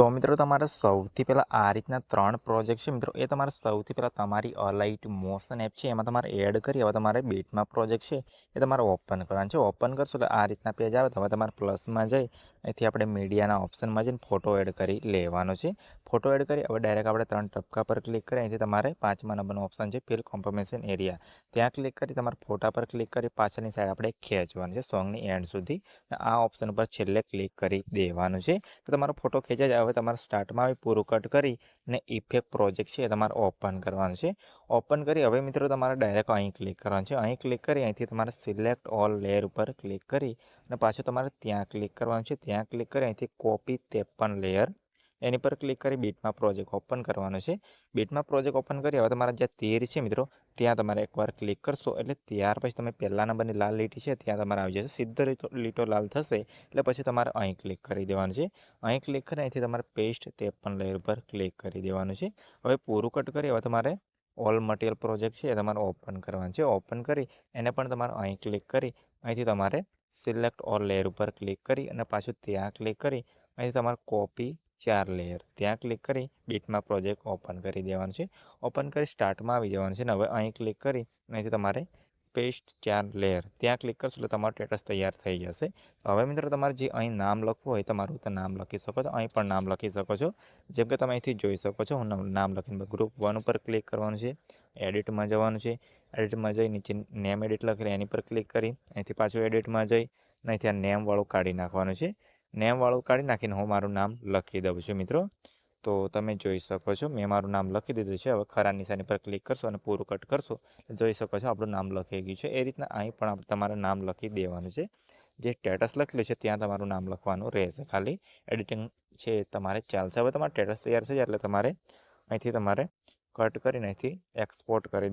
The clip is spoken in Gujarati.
તો મિત્રો તમારે સૌથી પહેલાં આ રીતના ત્રણ પ્રોજેક્ટ છે મિત્રો. એ તમારે સૌથી પહેલાં તમારી અલાઇટ મોશન એપ છે, એમાં તમારે એડ કરી હવે તમારે બેટમાં પ્રોજેક્ટ છે, એ તમારે ઓપન કરવાનું છે. ઓપન કરશો એટલે આ રીતના પેજ આવે તો હવે તમારે પ્લસમાં જઈ અહીંથી આપણે મીડિયાના ઓપ્શનમાં જઈને ફોટો એડ કરી લેવાનો છે. ફોટો એડ કરી હવે ડાયરેક્ટ આપણે ત્રણ ટપકા પર ક્લિક કરી અહીંથી તમારે પાંચમા નંબરનો ઓપ્શન છે ફિલ કોન્ફર્મેશન એરિયા ત્યાં ક્લિક કરી તમારે ફોટા પર ક્લિક કરી પાછળની સાઈડ આપણે ખેંચવાનું છે સોંગની એન્ડ સુધી. આ ઓપ્શન ઉપર છેલ્લે ક્લિક કરી દેવાનું છે. તો તમારો ફોટો ખેંચાય હવે તમારે સ્ટાર્ટમાં આવી પૂરું કટ કરી અને ઇફેક્ટ પ્રોજેક્ટ છે એ તમારે ઓપન કરવાનું છે. ઓપન કરી હવે મિત્રો તમારે ડાયરેક્ટ અહીં ક્લિક કરવાનું છે. અહીં ક્લિક કરી અહીંથી તમારે સિલેક્ટ ઓલ લેયર ઉપર ક્લિક કરી અને પાછું તમારે ત્યાં ક્લિક કરવાનું છે. ત્યાં ક્લિક કરી અહીંથી કોપી ત્રેપન લેયર એની પર ક્લિક કરી બીટમાં પ્રોજેક્ટ ઓપન કરવાનો છે. બીટમાં પ્રોજેક્ટ ઓપન કરી, હવે તમારા જે તેર છે મિત્રો, ત્યાં તમારે એકવાર ક્લિક કરશો. એટલે ત્યાર પછી તમે પહેલા નંબરની લાલ લીટી છે, ત્યાં તમારે આવી જશે. સીધો લીટો લીટો લાલ થશે, એટલે પછી તમારે અહીં ક્લિક કરી દેવાનું છે. અહીં ક્લિક કરી અહીંથી તમારે પેસ્ટ ત્રેપન લેયર પર ક્લિક કરી દેવાનું છે. હવે પૂરું કટ કરી, હવે તમારે ઓલ મટીરિયલ પ્રોજેક્ટ છે એ તમારે ઓપન કરવાનું છે. ઓપન કરી, એને પણ તમારે અહીં ક્લિક કરી, અહીંથી તમારે સિલેક્ટ ઓલ લેયર ઉપર ક્લિક કરી અને પાછું ત્યાં ક્લિક કરી, અહીંથી તમારે કોપી ચાર લેયર ત્યાં ક્લિક કરી બીટમાં પ્રોજેક્ટ ઓપન કરી દેવાનું છે. ઓપન કરી સ્ટાર્ટમાં આવી જવાનું છે ને હવે અહીં ક્લિક કરી, અહીંથી તમારે પેસ્ટ ચાર લેયર ત્યાં ક્લિક કરશો એટલે તમારું સ્ટેટસ તૈયાર થઈ જશે. હવે મિત્રો તમારે જે અહીં નામ લખવું હોય તમારું તો નામ લખી શકો છો. અહીં પણ નામ લખી શકો છો. જેમ કે તમે અહીંથી જોઈ શકો છો, હું નામ- લખીને ગ્રુપ વન ઉપર ક્લિક કરવાનું છે. એડિટમાં જવાનું છે. એડિટમાં જઈ નીચે નેમ એડિટ લખી એની પર ક્લિક કરી, અહીંથી પાછું એડિટમાં જઈ અહીંથી આ નેમવાળું કાઢી નાખવાનું છે. નેમવાળું કાઢી નાખીને હું મારું નામ લખી દઉં છું મિત્રો. તો તમે જોઈ શકો છો, મેં મારું નામ લખી દીધું છે. હવે ખરા નિશાની પર ક્લિક કરશો અને પૂરું કટ કરશો જોઈ શકો છો આપણું નામ લખાઈ ગયું છે. એ રીતના અહીં પણ તમારે નામ લખી દેવાનું છે. જે સ્ટેટસ લખેલું છે, ત્યાં તમારું નામ લખવાનું રહેશે ખાલી. એડિટિંગ છે તમારે ચાલશે. હવે તમારે સ્ટેટસ તૈયાર છે એટલે તમારે અહીંથી તમારે કટ કરીને અહીંથી એક્સપોર્ટ કરી